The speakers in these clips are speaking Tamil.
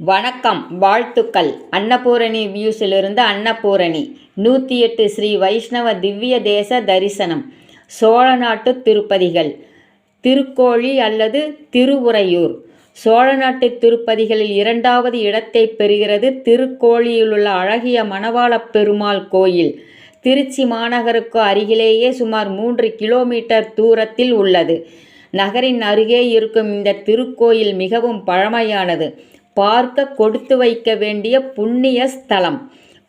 வணக்கம் வாழ்த்துக்கள். அன்னபூரணி வியூஸிலிருந்து அன்னபூரணி. நூற்றி எட்டு ஸ்ரீ வைஷ்ணவ திவ்ய தேச தரிசனம். சோழ நாட்டு திருப்பதிகள். திருக்கோழி அல்லது திருவுறையூர். சோழ நாட்டு திருப்பதிகளில் இரண்டாவது இடத்தை பெறுகிறது திருக்கோழியிலுள்ள அழகிய மணவாளப் பெருமாள் கோயில். திருச்சி மாநகருக்கு அருகிலேயே சுமார் மூன்று கிலோமீட்டர் தூரத்தில் உள்ளது. நகரின் அருகே இருக்கும் இந்த திருக்கோயில் மிகவும் பழமையானது. பார்க்க கொடுத்து வைக்க வேண்டிய புண்ணிய ஸ்தலம்.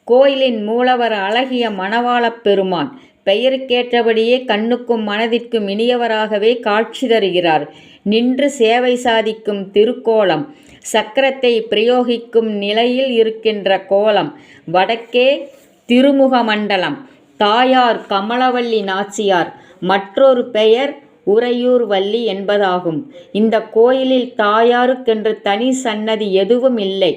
கோயிலின் மூலவர் அழகிய மணவாளப் பெருமான். பெயருக்கேற்றபடியே கண்ணுக்கும் மனதிற்கும் இனியவராகவே காட்சி தருகிறார். நின்று சேவை சாதிக்கும் திருக்கோலம். சக்கரத்தை பிரயோகிக்கும் நிலையில் இருக்கின்ற கோலம். வடக்கே திருமுக மண்டலம் தாயார் கமலவல்லி நாச்சியார். மற்றொரு பெயர் உறையூர் வள்ளி என்பதாகும். இந்த கோயிலில் தாயாருக்கென்று தனி சன்னதி எதுவும் இல்லை.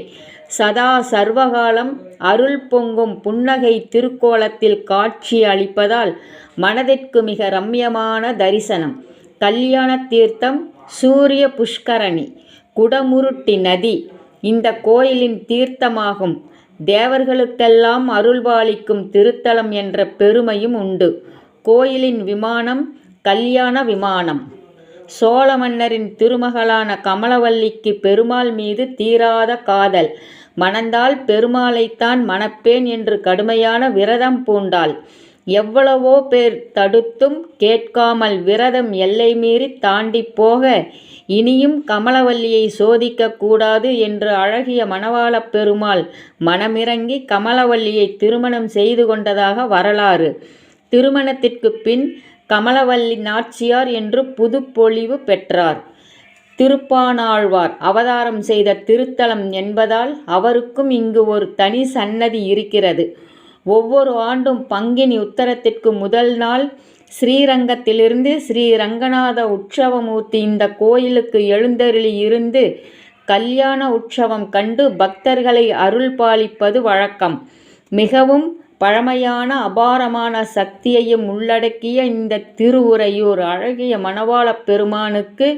சதா சர்வகாலம் அருள் பொங்கும் புன்னகை திருக்கோலத்தில் காட்சி அளிப்பதால் மனதிற்கு மிக ரம்யமான தரிசனம். கல்யாண தீர்த்தம் சூரிய புஷ்கரணி குடமுருட்டி நதி இந்த கோயிலின் தீர்த்தமாகும். தேவர்களுக்கெல்லாம் அருள்பாலிக்கும் திருத்தலம் என்ற பெருமையும் உண்டு. கோயிலின் விமானம் கல்யாண விமானம். சோழ மன்னரின் திருமகளான கமலவல்லிக்கு பெருமாள் மீது தீராத காதல். மணந்தால் பெருமாளைத்தான் மணப்பேன் என்று கடுமையான விரதம் பூண்டாள். எவ்வளவோ பேர் தடுத்தும் கேட்காமல் விரதம் எல்லை மீறி தாண்டி போக இனியும் கமலவல்லியை சோதிக்க கூடாது என்று அழகிய மணவாளப் பெருமாள் மனமிறங்கி கமலவல்லியை திருமணம் செய்து கொண்டதாக வரலாறு. திருமணத்திற்கு பின் கமலவல்லி நாச்சியார் என்று புதுப்பொழிவு பெற்றார். திருப்பானாழ்வார் அவதாரம் செய்த திருத்தலம் என்பதால் அவருக்கும் இங்கு ஒரு தனி சன்னதி இருக்கிறது. ஒவ்வொரு ஆண்டும் பங்கினி உத்தரத்திற்கு முதல் நாள் ஸ்ரீரங்கத்திலிருந்து ஸ்ரீ ரங்கநாத உற்சவமூர்த்தி இந்த கோயிலுக்கு எழுந்தருளி இருந்து கல்யாண உற்சவம் கண்டு பக்தர்களை அருள் பாலிப்பது வழக்கம். மிகவும் பழமையான அபாரமான சக்தியையும் உள்ளடக்கிய இந்த திருவுரையூர் அழகிய மணவாளப் பெருமானுக்கு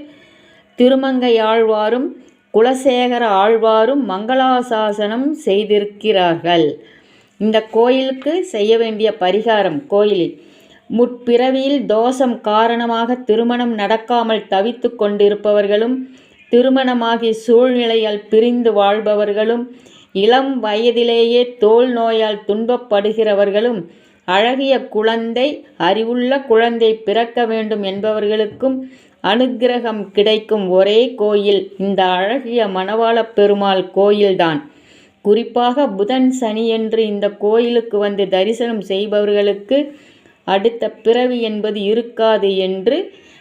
திருமங்கை ஆழ்வாரும் குலசேகர ஆழ்வாரும் மங்களாசாசனம் செய்திருக்கிறார்கள். இந்த கோயிலுக்கு செய்ய வேண்டிய பரிகாரம் கோயிலில் முற்பிறவியில் தோஷம் காரணமாக திருமணம் நடக்காமல் தவித்து கொண்டிருப்பவர்களும் திருமணமாகி சூழ்நிலையால் பிரிந்து வாழ்பவர்களும் இளம் வயதிலேயே தோல் நோயால் துன்பப்படுகிறவர்களும் அழகிய குழந்தை அறிவுள்ள குழந்தை பிறக்க வேண்டும் என்பவர்களுக்கும் அனுக்கிரகம் கிடைக்கும் ஒரே கோயில் இந்த அழகிய மணவாளப் பெருமாள் கோயில்தான். குறிப்பாக புதன் சனியன்று இந்த கோயிலுக்கு வந்து தரிசனம் செய்பவர்களுக்கு அடுத்த பிறவி என்பது இருக்காது என்று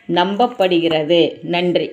நம்பப்படுகிறது. நன்றி.